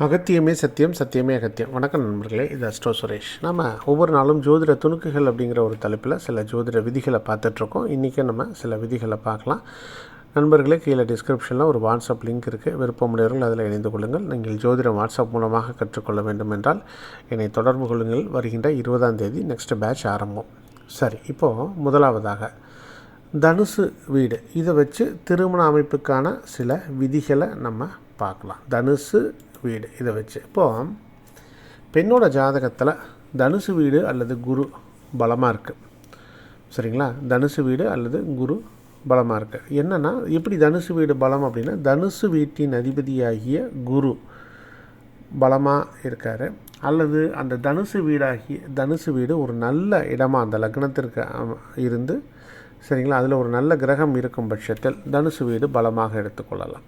அகத்தியமே சத்தியம் சத்தியமே அகத்தியம். வணக்கம் நண்பர்களே இது அஸ்ட்ரோ சுரேஷ். நம்ம ஒவ்வொரு நாளும் ஜோதிட துணுக்குகள் அப்படிங்கிற ஒரு தலைப்பில் சில ஜோதிட விதிகளை பார்த்துட்ருக்கோம். இன்றைக்கி நம்ம சில விதிகளை பார்க்கலாம். நண்பர்களே கீழே டிஸ்கிரிப்ஷனில் ஒரு வாட்ஸ்அப் லிங்க் இருக்குது விருப்பமுடையவர்கள் அதில் இணைந்து கொள்ளுங்கள். நீங்கள் ஜோதிடம் வாட்ஸ்அப் மூலமாக கற்றுக்கொள்ள வேண்டும் என்றால் என்னை தொடர்பு கொள்ளுங்கள். வருகின்ற இருபதாம் தேதி நெக்ஸ்ட் பேட்ச் ஆரம்பம். சரி இப்போது முதலாவதாக. தனுசு வீடு. இதை வச்சு திருமண அமைப்புக்கான சில விதிகளை நம்ம பார்க்கலாம். தனுசு வீடு இதை வச்சு. இப்போது பெண்ணோட ஜாதகத்தில் தனுசு வீடு அல்லது குரு பலமாக இருக்குது சரிங்களா? தனுசு வீடு அல்லது குரு பலமாக இருக்குது என்னென்னா எப்படி தனுசு வீடு பலம் அப்படின்னா தனுசு வீட்டின் அதிபதியாகிய குரு பலமாக இருக்கார். அல்லது அந்த தனுசு வீடாகி தனுசு வீடு ஒரு நல்ல இடமாக அந்த லக்னத்திற்கு இருந்து சரிங்களா? அதில் ஒரு நல்ல கிரகம் இருக்கும் பட்சத்தில் தனுசு வீடு பலமாக எடுத்துக்கொள்ளலாம்.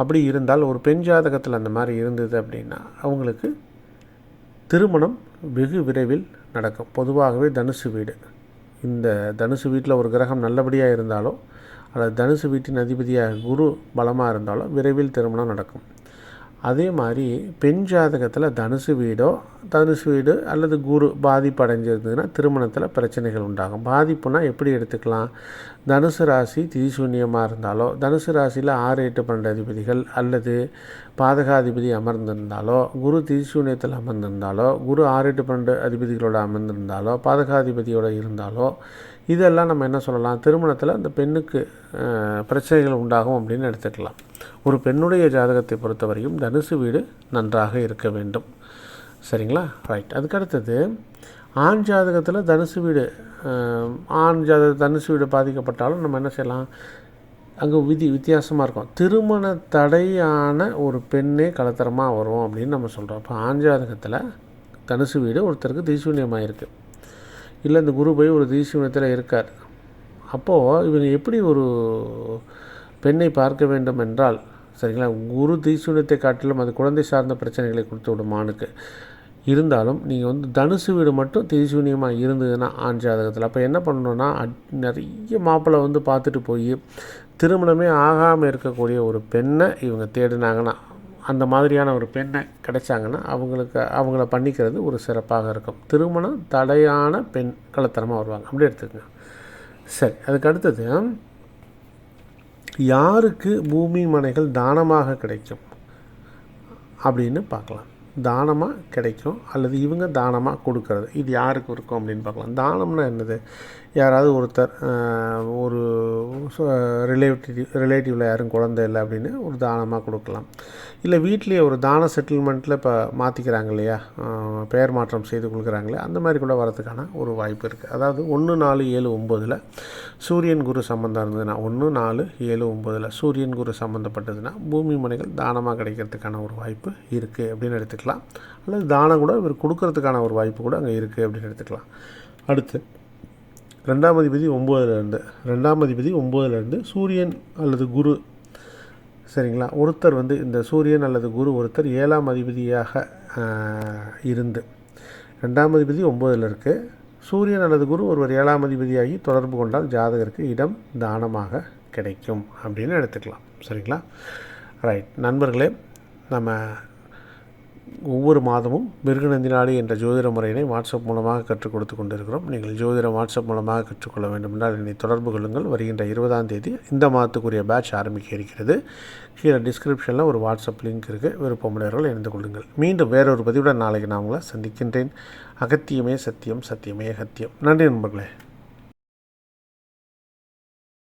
அப்படி இருந்தால் ஒரு பெண் ஜாதகத்தில் அந்த மாதிரி இருந்தது அப்படின்னா அவங்களுக்கு திருமணம் வெகு விரைவில் நடக்கும். பொதுவாகவே தனுசு வீடு. இந்த தனுசு வீட்டில் ஒரு கிரகம் நல்லபடியாக இருந்தாலோ அல்லது தனுசு வீட்டின் அதிபதியாக குரு பலமாக இருந்தாலோ விரைவில் திருமணம் நடக்கும். அதே மாதிரி பெண் ஜாதகத்தில் தனுசு வீடோ தனுசு வீடு அல்லது குரு பாதிப்பு அடைஞ்சிருந்ததுன்னா திருமணத்தில் பிரச்சனைகள் உண்டாகும். பாதிப்புனா எப்படி எடுத்துக்கலாம்? தனுசு ராசி திதிசூன்யமாக இருந்தாலோ தனுசு ராசியில் ஆறு எட்டு பன்னெண்டு அதிபதிகள் அல்லது பாதகாதிபதி அமர்ந்திருந்தாலோ குரு திதிசூன்யத்தில் அமர்ந்திருந்தாலோ குரு ஆறு எட்டு பன்னெண்டு அதிபதிகளோட அமர்ந்திருந்தாலோ பாதகாதிபதியோடு இருந்தாலோ இதெல்லாம் நம்ம என்ன சொல்லலாம்? திருமணத்தில் அந்த பெண்ணுக்கு பிரச்சனைகள் உண்டாகும் அப்படின்னு எடுத்துக்கலாம். ஒரு பெண்ணுடைய ஜாதகத்தை பொறுத்தவரையும் தனுசு வீடு நன்றாக இருக்க வேண்டும். சரிங்களா? ரைட் அதுக்கடுத்தது ஆண் ஜாதகத்தில் தனுசு வீடு ஆண் ஜாதக தனுசு வீடு பாதிக்கப்பட்டாலும் நம்ம என்ன செய்யலாம்? அங்கே விதி வித்தியாசமாக இருக்கும். திருமண தடையான ஒரு பெண்ணே கலத்தரமாக வரும் அப்படின்னு நம்ம சொல்கிறோம் அப்போ ஆண் ஜாதகத்தில் தனுசு வீடு ஒருத்தருக்கு தீசூன்யமாக இருக்குது இல்லை இந்த குரு போய் ஒரு தீசூன்யத்தில் இருக்கார். அப்போது இவங்க எப்படி ஒரு பெண்ணை பார்க்க வேண்டும் என்றால் சரிங்களா குரு தீசுனத்தை காட்டிலும் அது குழந்தை சார்ந்த பிரச்சனைகளை கொடுத்து விடும் ஆணுக்கு. இருந்தாலும் நீங்கள் வந்து தனுசு வீடு மட்டும் திரிசூன்யமாக இருந்ததுன்னா ஆண் ஜாதகத்தில். அப்போ என்ன பண்ணணும்னா நிறைய மாப்பிள்ளை வந்து பார்த்துட்டு போய் திருமணமே ஆகாமல் இருக்கக்கூடிய ஒரு பெண்ணை இவங்க தேடினாங்கன்னா அந்த மாதிரியான ஒரு பெண்ணை கிடைச்சாங்கன்னா அவங்களுக்கு அவங்கள பண்ணிக்கிறது ஒரு சிறப்பாக இருக்கும். திருமணம் தடையான பெண் கலத்தனமாக வருவாங்க. அப்படி எடுத்துக்கங்க. சரி அதுக்கு அடுத்தது யாருக்கு பூமி மனைகள் தானமாக கிடைக்கும் அப்படின்னு பார்க்கலாம். தானமாக கிடைக்கும் அல்லது இவங்க தானமாக கொடுக்கறது? இது யாருக்கு இருக்கும் அப்படின்னு பார்க்கலாம். தானம்னா என்னது? யாராவது ஒருத்தர் ஒரு ரிலேட்டிவ் ரிலேட்டிவில் யாரும் குழந்தை இல்லை அப்படின்னு ஒரு தானமாக கொடுக்கலாம். இல்லை வீட்லேயே ஒரு தான செட்டில்மெண்ட்டில் இப்போ மாற்றிக்கிறாங்க இல்லையா? பெயர் மாற்றம் செய்து கொடுக்குறாங்களே அந்த மாதிரி கூட வரதுக்கான ஒரு வாய்ப்பு இருக்குது அதாவது ஒன்று நாலு ஏழு ஒம்போதில் சூரியன் குரு சம்மந்தம் இருந்ததுன்னா ஒன்று நாலு ஏழு ஒம்போதில் சூரியன் குரு சம்மந்தப்பட்டதுன்னா பூமி மனைகள் தானமாக கிடைக்கிறதுக்கான ஒரு வாய்ப்பு இருக்குது அப்படின்னு எடுத்துக்கலாம். அல்லது தானம் கூட இவர் கொடுக்கறதுக்கான ஒரு வாய்ப்பு கூட அங்கே இருக்குது அப்படின்னு எடுத்துக்கலாம். அடுத்து ரெண்டாம் அதிபதி ஒம்போதுலேருந்து ரெண்டாம் அதிபதி ஒம்போதுலேருந்து சூரியன் அல்லது குரு சரிங்களா? ஒருத்தர் வந்து இந்த சூரியன் அல்லது குரு ஒருத்தர் ஏழாம் அதிபதியாக இருந்து ரெண்டாம் அதிபதி ஒம்போதில் இருக்குது சூரியன் அல்லது குரு ஒருவர் ஏழாம் அதிபதியாகி தொடர்பு கொண்டால் ஜாதகருக்கு இடம் தானமாக கிடைக்கும் அப்படின்னு எடுத்துக்கலாம். சரிங்களா? ரைட் நண்பர்களே நம்ம ஒவ்வொரு மாதமும் மிருகநந்தி நாடு என்ற ஜோதிட முறையினை வாட்ஸ்அப் மூலமாக கற்றுக் கொடுத்து கொண்டிருக்கிறோம். நீங்கள் ஜோதிடம் வாட்ஸ்அப் மூலமாக கற்றுக்கொள்ள வேண்டும் என்றால் என்னை தொடர்பு கொள்ளுங்கள். வருகின்ற இருபதாம் தேதி இந்த மாதத்துக்குரிய பேட்ச் ஆரம்பிக்க இருக்கிறது. கீழே டிஸ்கிரிப்ஷனில் ஒரு வாட்ஸ்அப் லிங்க் இருக்குது விருப்பமுடையவர்கள் இணைந்து கொள்ளுங்கள். மீண்டும் வேறொரு பதிவுடன் நாளைக்கு நான் உங்களை சந்திக்கின்றேன். அகத்தியமே சத்தியம் சத்தியமே அகத்தியம். நன்றி நண்பர்களே.